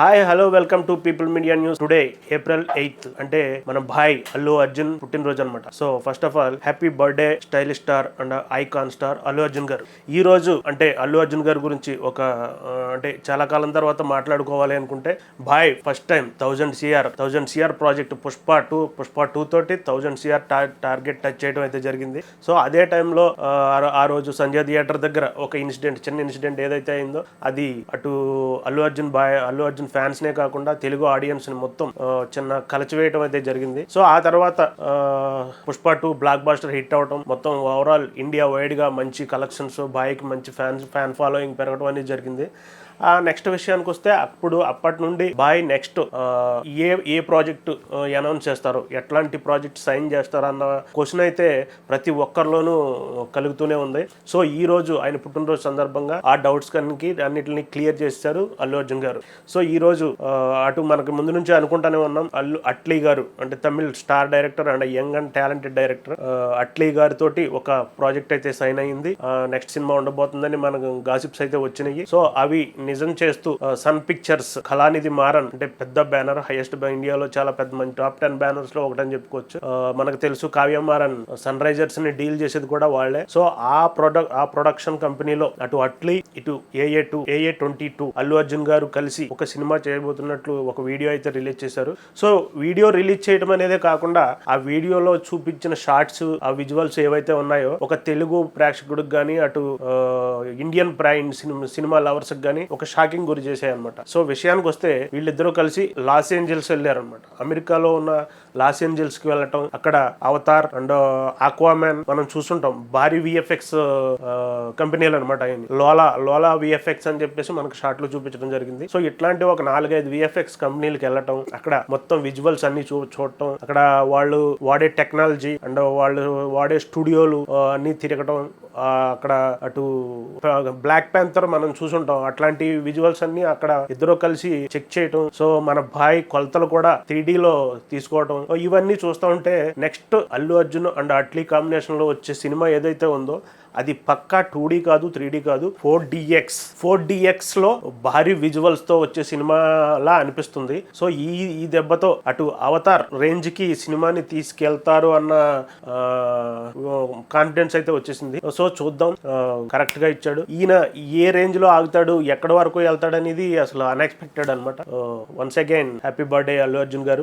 Hi hello welcome to people media news today April eighth అంటే మన భాయ్ అల్లు అర్జున్ పుట్టినరోజు అనమాట so first of all happy birthday stylish star and icon star Allu Arjun garu. ఈ రోజు అంటే అల్లు అర్జున్ గారి గురించి ఒక అంటే చాలా కాలం తర్వాత మాట్లాడుకోవాలి అనుకుంటే భాయ్ first time thousand CR thousand CR project Pushpa two Pushpa two తోటి థౌజండ్ సిఆర్ టార్గెట్ టచ్ చేయడం అయితే జరిగింది. సో అదే టైంలో ఆ, ఆ రోజు సంజయ్ థియేటర్ దగ్గర ఒక ఇన్సిడెంట్ చిన్న ఇన్సిడెంట్ ఏదైతే అయిందో అది అటు అల్లు అర్జున్ బాయ్ అల్లు అర్జున్ ఫ్యాన్స్ నే కాకుండా తెలుగు ఆడియన్స్ని మొత్తం చిన్న కలచివేయటం అయితే జరిగింది. సో ఆ తర్వాత Pushpa two black buster hit అవటం మొత్తం ఓవరాల్ ఇండియా వైడ్గా మంచి కలెక్షన్స్ బాయ్కి మంచి ఫ్యాన్స్ ఫ్యాన్ ఫాలోయింగ్ పెరగడం అనేది జరిగింది. ఆ నెక్స్ట్ విషయానికి వస్తే అప్పుడు అప్పటి నుండి బాయ్ నెక్స్ట్ ఏ ఏ ప్రాజెక్ట్ అనౌన్స్ చేస్తారు ఎట్లాంటి ప్రాజెక్ట్ సైన్ చేస్తారు అన్న క్వశ్చన్ అయితే ప్రతి ఒక్కరిలోనూ కలుగుతూనే ఉంది. సో ఈ రోజు ఆయన పుట్టినరోజు సందర్భంగా ఆ డౌట్స్ కనికి అన్నిటిని క్లియర్ చేశారు అల్లు అర్జున్ గారు. సో ఈ రోజు అటు మనకి ముందు నుంచి అనుకుంటానే ఉన్నాం అల్లు అట్లీ గారు అంటే Tamil star director and young and talented director Atlee గారి తోటి ఒక ప్రాజెక్ట్ అయితే సైన్ అయింది. నెక్స్ట్ సినిమా ఉండబోతుందని మనకు గాసిప్స్ అయితే వచ్చినాయి. సో అవి నిజం చేస్తూ సన్ పిక్చర్స్ కళానిధి మారన్ అంటే పెద్ద బ్యానర్ హైయెస్ట్ ఇండియాలో చాలా పెద్ద మంచి టాప్ టెన్ బ్యానర్స్లో ఒకటని చెప్పుకోవచ్చు. మనకు తెలుసు కావ్య మారన్ సన్ రైజర్స్ని డీల్ చేసేది కూడా వాళ్ళే. సో ఆ ప్రొడక్ట్ ఆ ప్రొడక్షన్ కంపెనీలో అటు అట్లీ ఇటు ఏఏ టూ ఏఏ ట్వంటీ టూ అల్లు అర్జున్ గారు కలిసి ఒక సినిమా సినిమా చేయబోతున్నట్లు ఒక వీడియో అయితే రిలీజ్ చేశారు. సో వీడియో రిలీజ్ చేయడం అనేదే కాకుండా ఆ వీడియోలో చూపించిన షార్ట్స్ ఆ విజువల్స్ ఏవైతే ఉన్నాయో ఒక తెలుగు ప్రేక్షకుడికి కానీ అటు Indian brand cinema cinema lovers కానీ ఒక షాకింగ్ గురి చేశాయి అనమాట సో విషయానికి వస్తే వీళ్ళిద్దరూ కలిసి లాస్ ఏంజల్స్ వెళ్ళారనమాట అమెరికాలో ఉన్న లాస్ ఏంజల్స్కి వెళ్ళటం అక్కడ అవతార్ అండ్ ఆక్వామ్యాన్ మనం చూస్తుంటాం. భారీ విఎఫ్ఎక్స్ కంపెనీలు అనమాట లోలా లోలా విఎఫ్ఎక్స్ అని చెప్పేసి మనకు షార్ట్లు చూపించడం జరిగింది. సో ఇట్లాంటి ఒక నాలుగైదు విఎఫ్ఎక్స్ కంపెనీలకు వెళ్ళటం అక్కడ మొత్తం విజువల్స్ అన్ని చూ చూడటం అక్కడ వాళ్ళు వాడే టెక్నాలజీ అండ్ వాళ్ళు వాడే స్టూడియోలు అన్ని తిరగటం అక్కడ అటు బ్లాక్ ప్యాంతర్ మనం చూసుంటాం. అట్లాంటి విజువల్స్ అన్ని అక్కడ ఇద్దరు కలిసి చెక్ చేయటం. సో మన భాయ్ కొలతలు కూడా త్రీ లో తీసుకోవటం. ఇవన్నీ చూస్తూ ఉంటే నెక్స్ట్ అల్లు అర్జున్ అండ్ అట్లీ కాంబినేషన్లో వచ్చే సినిమా ఏదైతే ఉందో అది పక్కా టూ కాదు త్రీ కాదు ఫోర్ డిఎక్స్ ఫోర్ డిఎక్స్లో భారీ విజువల్స్తో వచ్చే సినిమాలా అనిపిస్తుంది. సో ఈ ఈ దెబ్బతో అటు అవతార్ రేంజ్కి ఈ సినిమాని తీసుకెళ్తారు అన్న కాన్ఫిడెన్స్ అయితే వచ్చేసింది. సో చూద్దాం. కరెక్ట్గా ఇచ్చాడు. ఈయన ఏ రేంజ్లో ఆగుతాడు ఎక్కడి వరకు వెళ్తాడు అనేది అసలు అన్ఎక్స్పెక్టెడ్ అనమాట once again happy birthday Allu Arjun garu.